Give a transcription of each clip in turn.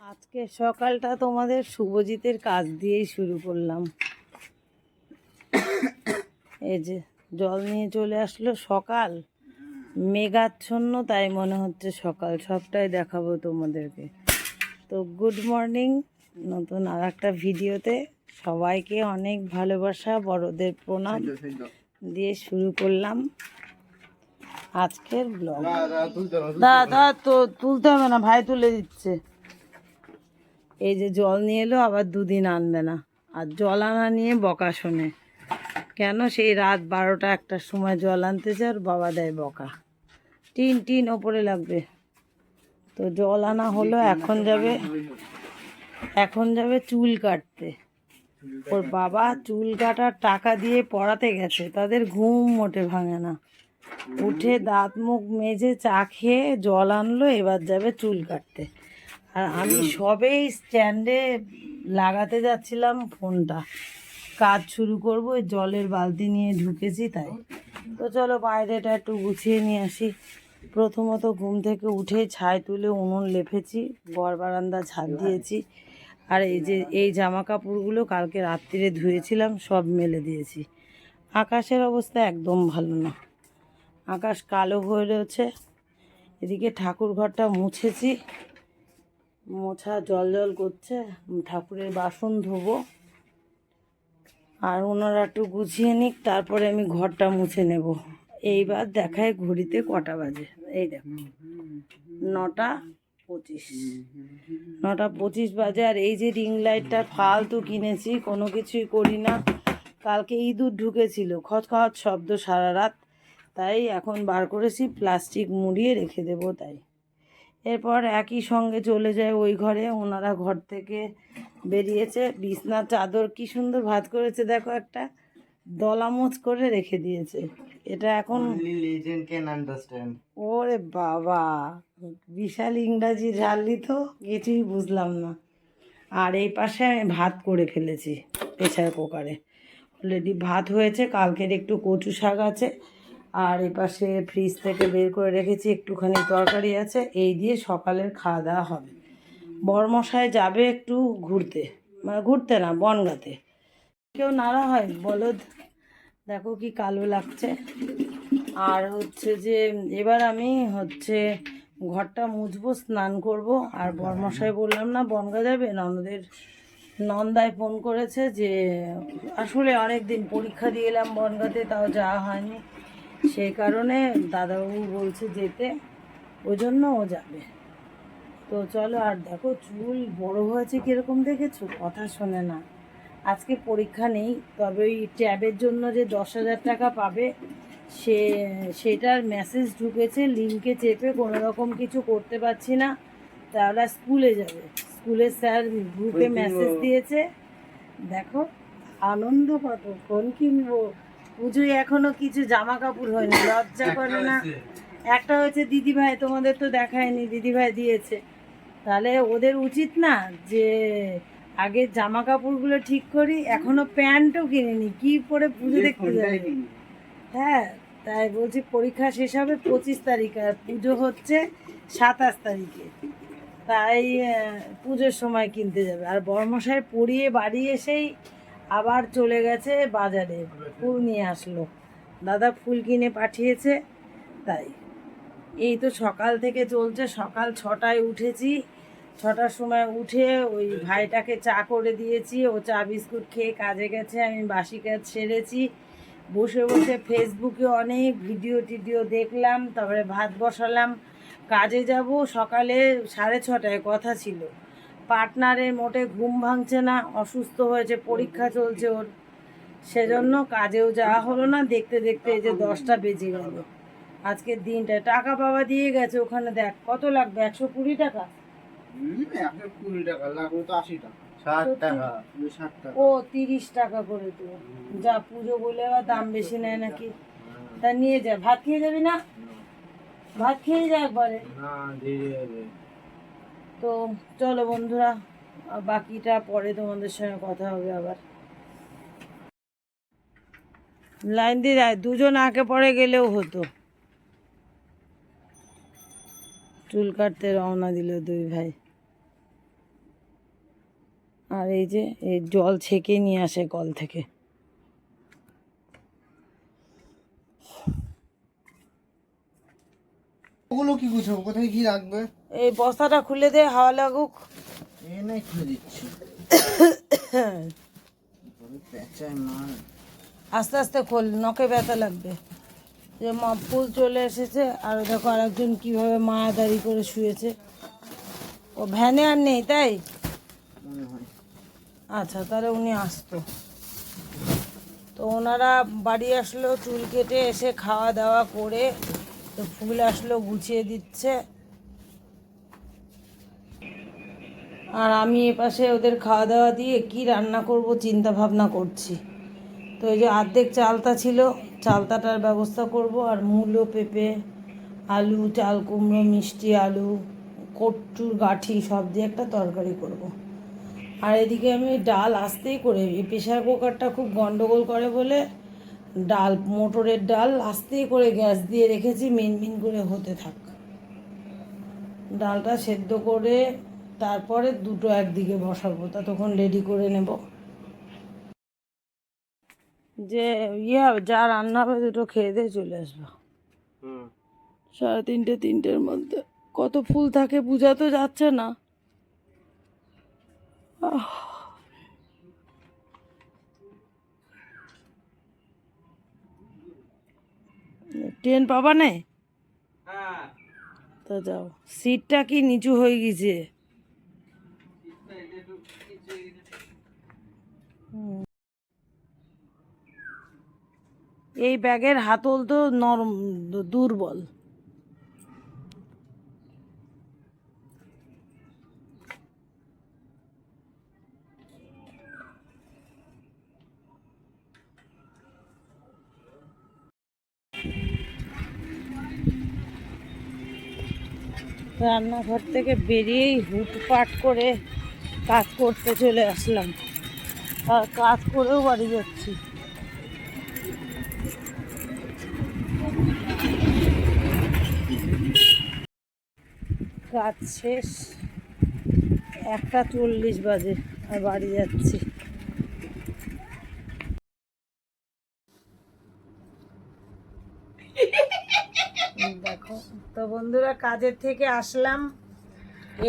আজকে সকালটা তোমাদের শুভজিতের কাজ দিয়েই শুরু করলাম। এই যে জল নিয়ে চলে আসলো সকাল। মেঘাচ্ছন্ন তাই মনে হচ্ছে সকাল। সবটাই দেখাবো তোমাদেরকে। তো গুড মর্নিং নতুন আর একটা ভিডিওতে সবাইকে অনেক ভালোবাসা বড়দের প্রণাম দিয়ে শুরু করলাম আজকের ব্লগ দাদা তো তুলতে হবে না ভাই তুলে দিচ্ছে। এই যে জল নিয়ে এলো, আবার দুদিন আনবে না। আর জল আনা নিয়ে বকা শোনে। কেন? সেই রাত বারোটা একটার সময় জল আনতেছে, আর বাবা দেয় বকা। টিন টিন ওপরে লাগবে। তো জল আনা হলো, এখন যাবে এখন যাবে চুল কাটতে। ওর বাবা চুল কাটার টাকা দিয়ে পড়াতে গেছে। তাদের ঘুম মোটে ভাঙে না। উঠে দাঁত, মুখ মেজে চা খেয়ে জল আনলো, এবার যাবে চুল কাটতে। আর আমি সবেই স্ট্যান্ডে লাগাতে যাচ্ছিলাম ফোনটা। কাজ শুরু করব জলের বালতি নিয়ে ঢুকেছি তাই। তো চলো বাইরেটা একটু গুছিয়ে নিয়ে আসি। প্রথমত ঘুম থেকে উঠে ছাই তুলে উনুন লেপেছি, ঘর বারান্দা ঝাড় দিয়েছি। আর এই যে, এই জামা কাপড়গুলো কালকে রাত্রিরে ধুয়েছিলাম, সব মেলে দিয়েছি। আকাশের অবস্থা একদম ভালো না। আকাশ কালো হয়ে রয়েছে। এদিকে ঠাকুর ঘরটা মুছেছি। মোছা জল জল করছে, ঠাকুরের বাসন ধোবো। আর ওনারা একটু গুছিয়ে নিক, তারপরে আমি ঘরটা মুছে নেব। এইবার দেখায় ঘড়িতে কটা বাজে। এই দেখো, নটা পঁচিশ। নটা পঁচিশ বাজে, আর এই যে রিং লাইটটা ফালতু কিনেছি, কোনো কিছুই করি না। কালকে ইঁদুর ঢুকেছিল খত শব্দ সারা রাত। তাই এখন বার করেছি, প্লাস্টিক মুড়িয়ে রেখে দেবো তাই। এরপর একই সঙ্গে চলে যায় ওই ঘরে। ওনারা ঘর থেকে বেরিয়েছে। বিছনার চাদর কি সুন্দর ভাত করেছে দেখো একটা। দলামোচ করে রেখে দিয়েছে। এটা এখন. ওরে বাবা বিশাল ইংরাজি ঝাললি তো কিছুই বুঝলাম না। আর এই পাশে আমি ভাত করে ফেলেছি প্রেশার কুকারে। অলরেডি ভাত হয়েছে কালকের একটু কচু শাক আছে। আর এই পাশে ফ্রিজ থেকে বের করে রেখেছি, একটুখানি তরকারি আছে। এই দিয়ে সকালের খাওয়া দাওয়া হবে। বরমশায় যাবে একটু ঘুরতে। মানে ঘুরতে না, বনগাতে। কেউ নাড়া হয় বলদ দেখো কি কালো লাগছে। আর হচ্ছে যে, এবার আমি হচ্ছে ঘরটা মুছবো, স্নান করব। আর বরমশাই বললাম, না, বনগা যাবে? ননদের নন্দায় ফোন করেছে যে, আসলে অনেক দিন পরীক্ষা দিয়ে এলাম বনগাতে, তাও যাওয়া হয়নি। সেই কারণে দাদাবাবু বলছে যেতে ওই জন্য ও যাবে। তো চলো আর দেখো চুল বড় হয়েছে কীরকম দেখেছ? কথা শোনে না। আজকে পরীক্ষা নেই তবে ওই ট্যাবের জন্য যে দশ হাজার টাকা পাবে সে সেটার মেসেজ ঢুকেছে লিঙ্কে চেপে কোনো রকম কিছু করতে পারছি না। তাহলে স্কুলে যাবে। স্কুলের স্যার গ্রুপে মেসেজ দিয়েছে। দেখো আনন্দ কত ফোন কিনবো। পুজোয় এখনও কিছু জামা কাপড় হয়নি লজ্জা করে না। একটা হয়েছে দিদিভাই তোমাদের তো দেখায়নি দিদিভাই দিয়েছে। তাহলে ওদের উচিত না যে আগে জামা কাপড়গুলো ঠিক করি এখনও প্যান্টও কিনিনি কি পরে পুজো দেখতে যাবে? হ্যাঁ তাই বলছি পরীক্ষা শেষ হবে পঁচিশ তারিখ আর পুজো হচ্ছে সাতাশ তারিখে। তাই পুজোর সময় কিনতে যাবে। আর বর্মশাই পড়িয়ে বাড়ি এসেই আবার চলে গেছে বাজারে, ফুল নিয়ে আসলো। দাদা ফুল কিনে পাঠিয়েছে, তাই। এই তো সকাল থেকে চলছে, সকাল ছটায় উঠেছি। ছটার সময় উঠে ওই ভাইটাকে চা করে দিয়েছি, ও চা বিস্কুট খেয়ে কাজে গেছে, আমি বাসি কাজ সেরেছি। বসে বসে ফেসবুকে অনেক ভিডিও টিডিও দেখলাম, তারপরে ভাত বসালাম। কাজে যাব সকালে সাড়ে ছটায়, কথা ছিল। পার্টনারের মোটে ঘুম ভাঙছে না অসুস্থ হয়েছে পরীক্ষা চলছে ওর। সেজন্য কাজেও যাওয়া হলো না দেখতে দেখতে এই যে দশটা বেজে গেল। আজকের দিনটা টাকা বাবা দিয়ে গেছে ওখানে দেখ কত লাগবে? একশো কুড়ি টাকা? কুড়ি টাকা লাগবে আশি টাকা। ষাট টাকা ওই ষাট টাকা। ও তিরিশ টাকা করে তো। যা পুজো বলে আবার দাম বেশি নেয় নাকি? তা নিয়ে যা ভাত খেয়ে যাবি না? ভাত খেয়ে যা একবারে। তো চলো বন্ধুরা বাকিটা পরে তোমাদের সঙ্গে কথা হবে আবার। লাইন দিয়ে যায় দুজন আগে পরে গেলেও হতো। চুল কাটতে রওনা দিল দুই ভাই। আর এই যে, এই জল ছেঁকে নিয়ে আসে কল থেকে। ওগুলো কি গুছাবো? কোথায় কি রাখবে? এই বস্তাটা খুলে দে হাওয়া লাগুক। এ নাই খুলে দিচ্ছি। আস্তে আস্তে খোল নখে ব্যথা লাগবে। যে মা ফুল চলে এসেছে আর দেখো আরেকজন কীভাবে মায়াদারি করে শুয়েছে। ও ভ্যানে আর নেই তাই? আচ্ছা তাহলে উনি আসতো। তো ওনারা বাড়ি আসলো চুল কেটে এসে খাওয়া দাওয়া করে তো ফুল আসলো, গুছিয়ে দিচ্ছে। আর আমি এপাশে ওদের খাওয়া দাওয়া দিয়ে কি রান্না করব চিন্তা ভাবনা করছি। তো এই যে অর্ধেক চালতা ছিল, চালতাটার ব্যবস্থা করব। আর মূলো, পেঁপে, আলু, চাল কুমড়ো, মিষ্টি আলু, কট্টুর গাঠি সব দিয়ে একটা তরকারি করব। আর এদিকে আমি ডাল আসতেই করে, এই প্রেশার কুকারটা খুব গন্ডগোল করে বলে ডাল মোটরের ডাল আস্তেই করে গ্যাস দিয়ে রেখেছি মিন মিন করে হতে থাক। ডালটা সেদ্ধ করে তারপরে দুটো একদিকে বসাবো তা তখন রেডি করে নেব। যে ইয়ে যা রান্না হবে দুটো খেয়ে দিয়ে চলে আসব। সাড়ে তিনটে তিনটের মধ্যে। কত ফুল থাকে বোঝা তো যাচ্ছে না। আহ। ট্রেন পাবা নে? তো তা যাও। সিটটা কি নিচু হয়ে গেছে? এই ব্যাগের হাতল তো নরম দুর্বল। রান্নাঘর থেকে বেরিয়েই হুটপাট করে কাজ করতে চলে আসলাম। আর কাজ করেও বাড়ি যাচ্ছি। কাজ শেষ। একটা চল্লিশ বাজে আর বাড়ি যাচ্ছি দেখো তো বন্ধুরা, কাজের থেকে আসলাম।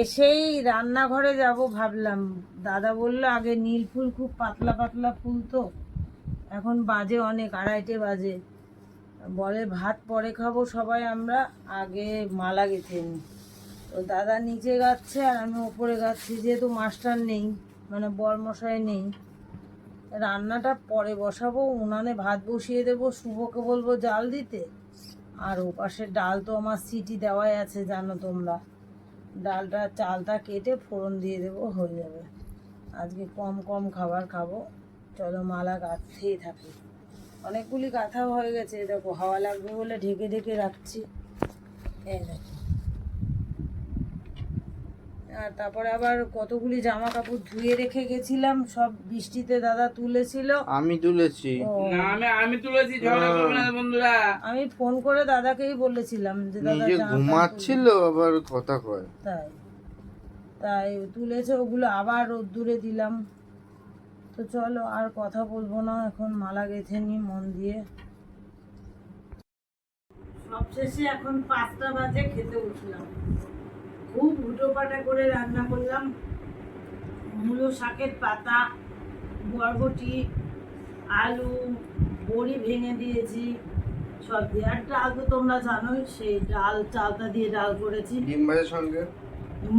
এসেই রান্নাঘরে যাব ভাবলাম। দাদা বলল, আগে নীল ফুল খুব পাতলা পাতলা ফুল তো। এখন বাজে অনেক, আড়াইটে বাজে। বলে ভাত পরে খাব সবাই আমরা, আগে মালা গেঁথে নিই। তো দাদা নিচে গাচ্ছে আর আমি ওপরে গাচ্ছি, যেহেতু মাস্টার নেই মানে বরমশাই নেই। রান্নাটা পরে বসাবো, উনানে ভাত বসিয়ে দেবো, শুভকে বলব, জাল দিতে? আর ওপাশে ডাল তো আমার সিটি দেওয়াই আছে, জানো তোমরা। ডালটা, চালটা কেটে ফোড়ন দিয়ে দেবো, হয়ে যাবে। আজকে কম কম খাবার খাব। চলো মালা গাঁথতেই থাকি। অনেকগুলি কাঁথা হয়ে গেছে, দেখো, হাওয়া লাগবে বলে ঢেকে ঢেকে রাখছি। এই দেখো। আর তারপরে আবার কতগুলি জামা কাপড় ধুয়ে রেখে গেছিলাম সব বৃষ্টিতে দাদা তুলেছিল। আমি তুলেছি। আমি আমি তুলেছি ঝগড়া করবে না বন্ধুরা। আমি ফোন করে দাদাকেই বলেছিলাম যে দাদা নিজে ঘুমাচ্ছিল আবার কথা কয়। তাই তাই তুলেছে ওগুলো আবার রোদ্দুরে দিলাম। তো চলো আর কথা বলব না এখন মালা গেঁথে নি মন দিয়ে। সবশেষে এখন পাঁচটা বাজে খেতে উঠলাম। খুব হুটোপাটা করে রান্না করলাম। মূলো শাকের পাতা বরবটি আলু বড়ি ভেঙে দিয়েছি সব দিয়ে। আর ডাল তো তোমরা জানোই সেই ডাল চালটা দিয়ে ডাল করেছি। ডিম ভাজার সঙ্গে?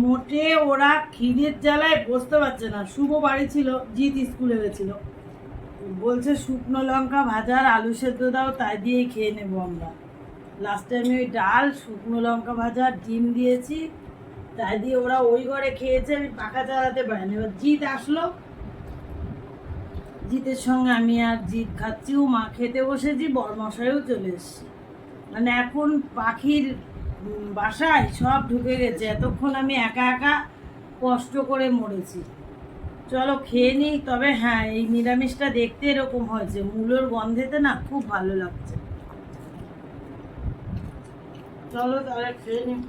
মোটে ওরা খিদের জ্বালায় বসতে পারছে না। শুভ বাড়ি ছিল জিৎ স্কুলে গেছিল। বলছে শুকনো লঙ্কা ভাজা আর আলু সেদ্ধ দাও তাই দিয়েই খেয়ে নেব আমরা। লাস্টে টাইমে ওই ডাল শুকনো লঙ্কা ভাজা ডিম দিয়েছি। তাই দিয়ে ওরা ওই ঘরে খেয়েছে, আমি পাখা চালাতে পারিনি। এবার জিৎ আসলো। জিতের সঙ্গে আমি আর জিৎ খাচ্ছি, ও মা খেতে বসেছি, বরমশাইও চলে এসেছি। মানে এখন পাখির বাসায় সব ঢুকে গেছে। এতক্ষণ আমি একা একা কষ্ট করে মরেছি। চলো খেয়ে নিই, তবে হ্যাঁ এই নিরামিষটা দেখতে এরকম হয়েছে। মূলোর গন্ধেতে না খুব ভালো লাগছে। চলো তাহলে খেয়ে নিই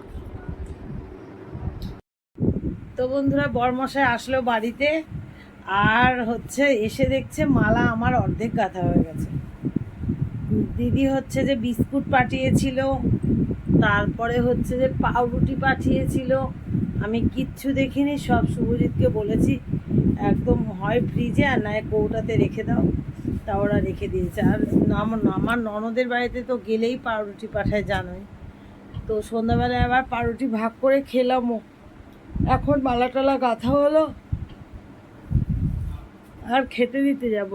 তো বন্ধুরা, বরমশাই আসলো বাড়িতে আর হচ্ছে এসে দেখছে মালা আমার অর্ধেক গাঁথা হয়ে গেছে। দিদি হচ্ছে যে বিস্কুট পাঠিয়েছিল, তারপরে হচ্ছে যে পাউরুটি পাঠিয়েছিল। আমি কিচ্ছু দেখিনি, সব শুভজিৎকে বলেছি, একদম হয় ফ্রিজে আর নয় কৌটাতে রেখে দাও। তা ওরা রেখে দিয়েছে। আর আমার ননদের বাড়িতে তো গেলেই পাউরুটি পাঠায়, জানোই। তো সন্ধ্যাবেলায় আবার পাউরুটি ভাগ করে খেলামও। এখন মালা টালা গাঁথা হলো। আর খেতে দিতে যাব।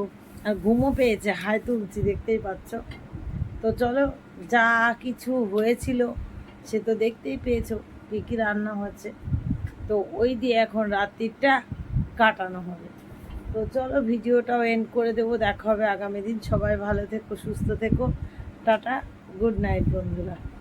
আর ঘুমও পেয়েছে, হাই তুলছি, দেখতেই পাচ্ছ। তো চলো, যা কিছু হয়েছিল, সে তো দেখতেই পেয়েছ কী কী রান্না হচ্ছে। তো ওই দিয়ে এখন রাত্রিটা কাটানো হবে। তো চলো, ভিডিওটাও এন্ড করে দেবো, দেখা হবে আগামী দিন। সবাই ভালো থেকো, সুস্থ থেকো। টাটা গুড নাইট বন্ধুরা।